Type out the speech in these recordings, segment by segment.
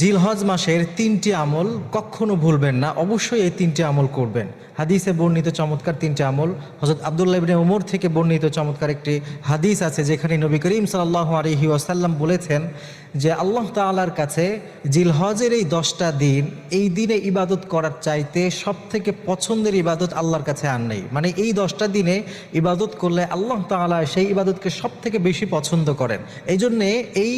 জিলহজ মাসের তিনটি আমল কখনো ভুলবেন না, অবশ্যই এই তিনটি আমল করবেন। হাদিসে বর্ণিত চমৎকার তিনটি আমল হজরত আবদুল্লাহ ইবনে উমর থেকে বর্ণিত চমৎকার একটি হাদিস আছে, যেখানে নবী করিম সাল্লাহ আলহি ওয়াসাল্লাম বলেছেন যে, আল্লাহ তাআলার কাছে জিলহজের এই দশটা দিন, এই দিনে ইবাদত করার চাইতে সব থেকে পছন্দের ইবাদত আল্লাহর কাছে আর নেই। মানে এই দশটা দিনে ইবাদত করলে আল্লাহ তাআলা সেই ইবাদতকে সব থেকে বেশি পছন্দ করেন। এই জন্যে এই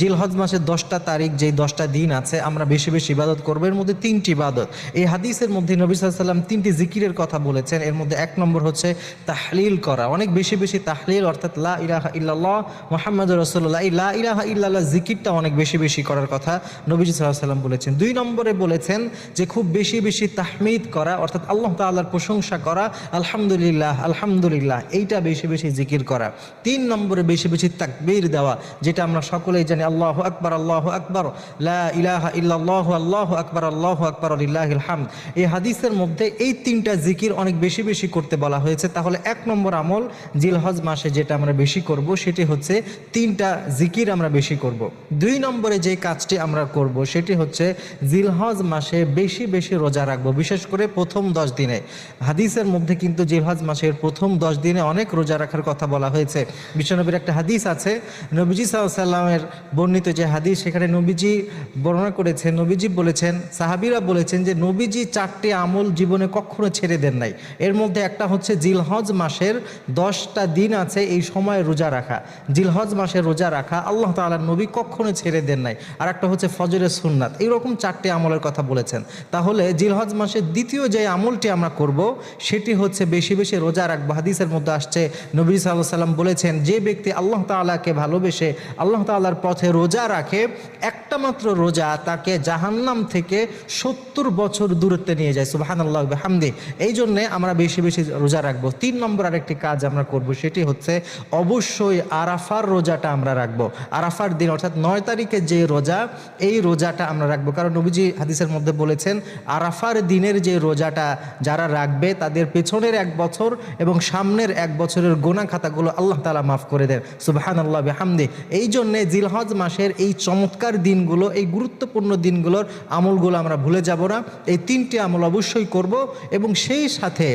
জিলহজ মাসের দশটা তারিখ, যেই দশটা দিন আছে, আমরা বেশি বেশি ইবাদত করব। এর মধ্যে তিনটি ইবাদত। এই হাদিসের মধ্যে নবী সাল্লাম তিনটি জিকিরের কথা বলেছেন। এর মধ্যে এক নম্বর হচ্ছে তাহলিল করা। অনেক বেশি বেশি তাহলিল অর্থাৎ লা ইলাহা ইল্লাল্লাহ, মোহাম্মদ রসুল্লাহ এই লা ইলাহা ইল্লাল্লাহ জিকিরটা অনেক বেশি বেশি করার কথা নবীজি সাল্লাম বলেছেন। দুই নম্বরে বলেছেন যে খুব বেশি বেশি তাহমিদ করা, অর্থাৎ আল্লাহ তাআলার প্রশংসা করা, আলহামদুলিল্লাহ আলহামদুলিল্লাহ, এইটা বেশি বেশি জিকির করা। তিন নম্বরে বেশি বেশি তাকবির দেওয়া, যেটা আমরা সকলেই জানি, আল্লাহ আকবার, আল্লাহ আকবর, লা ইলাহা ইল্লাল্লাহু, আল্লাহু আকবার আল্লাহু আকবার লিল্লাহিল হামদ। এই হাদিসের মধ্যে এই তিনটা জিকির অনেক বেশি বেশি করতে বলা হয়েছে। তাহলে এক নম্বর আমল জিলহজ মাসে যেটা আমরা বেশি করব, সেটি হচ্ছে তিনটা জিকির আমরা বেশি করব। দুই নম্বরে যে কাজটি আমরা করব, সেটি হচ্ছে জিলহজ মাসে বেশি বেশি রোজা রাখব, বিশেষ করে প্রথম দশ দিনে। হাদিসের মধ্যে কিন্তু জিলহজ মাসের প্রথম দশ দিনে অনেক রোজা রাখার কথা বলা হয়েছে। বিশ্বনবীর একটা হাদিস আছে, নবীজি সাল্লামের বর্ণিত যে হাদিস, সেখানে নবীজি বর্ণনা করেছেন নবীজি বলেছেন, সাহাবিরা বলেছেন যে নবীজি চারটি আমল জীবনে কখনো ছেড়ে দেন নাই। এর মধ্যে একটা হচ্ছে জিলহজ মাসের দশটা দিন আছে এই সময় রোজা রাখা। জিলহজ মাসে রোজা রাখা আল্লাহ তাআলার নবী কখনো ছেড়ে দেন নাই। আর একটা হচ্ছে ফজরের সুন্নাত। এইরকম চারটি আমলের কথা বলেছেন। তাহলে জিলহজ মাসের দ্বিতীয় যে আমলটি আমরা করব, সেটি হচ্ছে বেশি বেশি রোজা রাখব। হাদিসের মধ্যে আসছে, নবী সাল্লাহ সাল্লাম বলেছেন, যে ব্যক্তি আল্লাহ তাআলাকে ভালোবেসে আল্লাহ তাআলার পথে রোজা রাখে, একটা মাত্র রোজা তাকে জাহান্নাম থেকে সত্তর বছর দূরত্বে নিয়ে যায় সুবাহান আল্লাহ হামদি এই জন্যে আমরা বেশি বেশি রোজা রাখব। তিন নম্বর আরেকটি কাজ আমরা করব, সেটি হচ্ছে অবশ্যই আরাফার রোজাটা আমরা রাখব। আরাফার দিন, অর্থাৎ নয় তারিখে যে রোজা, এই রোজাটা আমরা রাখব। কারণ নবীজি হাদিসের মধ্যে বলেছেন, আরাফার দিনের যে রোজাটা যারা রাখবে, তাদের পেছনের এক বছর এবং সামনের এক বছরের গোনা খাতাগুলো আল্লাহ তালা মাফ করে দেন সুবাহান আল্লাহ হামদি এই জন্যে জিলহজ মাসের এই চমৎকার দিনগুলো এই গুরুত্বপূর্ণ দিনগুলোর আমলগুলো আমরা ভুলে যাব না। এই তিনটি আমল অবশ্যই করব এবং সেই সাথে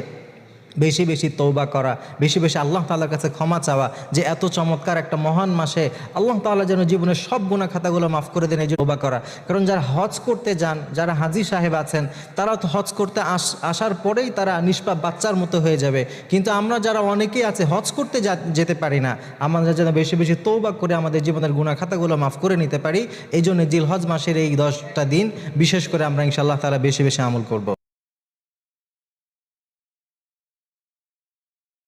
বেশি বেশি তৌবা করা, বেশি বেশি আল্লাহ তাআলার কাছে ক্ষমা চাওয়া যে এত চমৎকার একটা মহান মাসে আল্লাহ তাআলা যেন জীবনের সব গুণা খাতাগুলো মাফ করে দেন, এই তৌবা করা। কারণ যারা হজ করতে যান, যারা হাজি সাহেব আছেন, তারা তো হজ করতে আস, আসার পরেই তারা নিষ্পাপ বাচ্চার মতো হয়ে যাবে। কিন্তু আমরা যারা অনেকেই আছে, হজ করতে যেতে পারি না, আমরা যেন বেশি বেশি তৌবা করে আমাদের জীবনের গুণা খাতাগুলো মাফ করে নিতে পারি, এই জন্য জিল হজ মাসের এই দশটা দিন বিশেষ করে আমরা ইনশাআল্লাহ তারা বেশি বেশি আমল করব।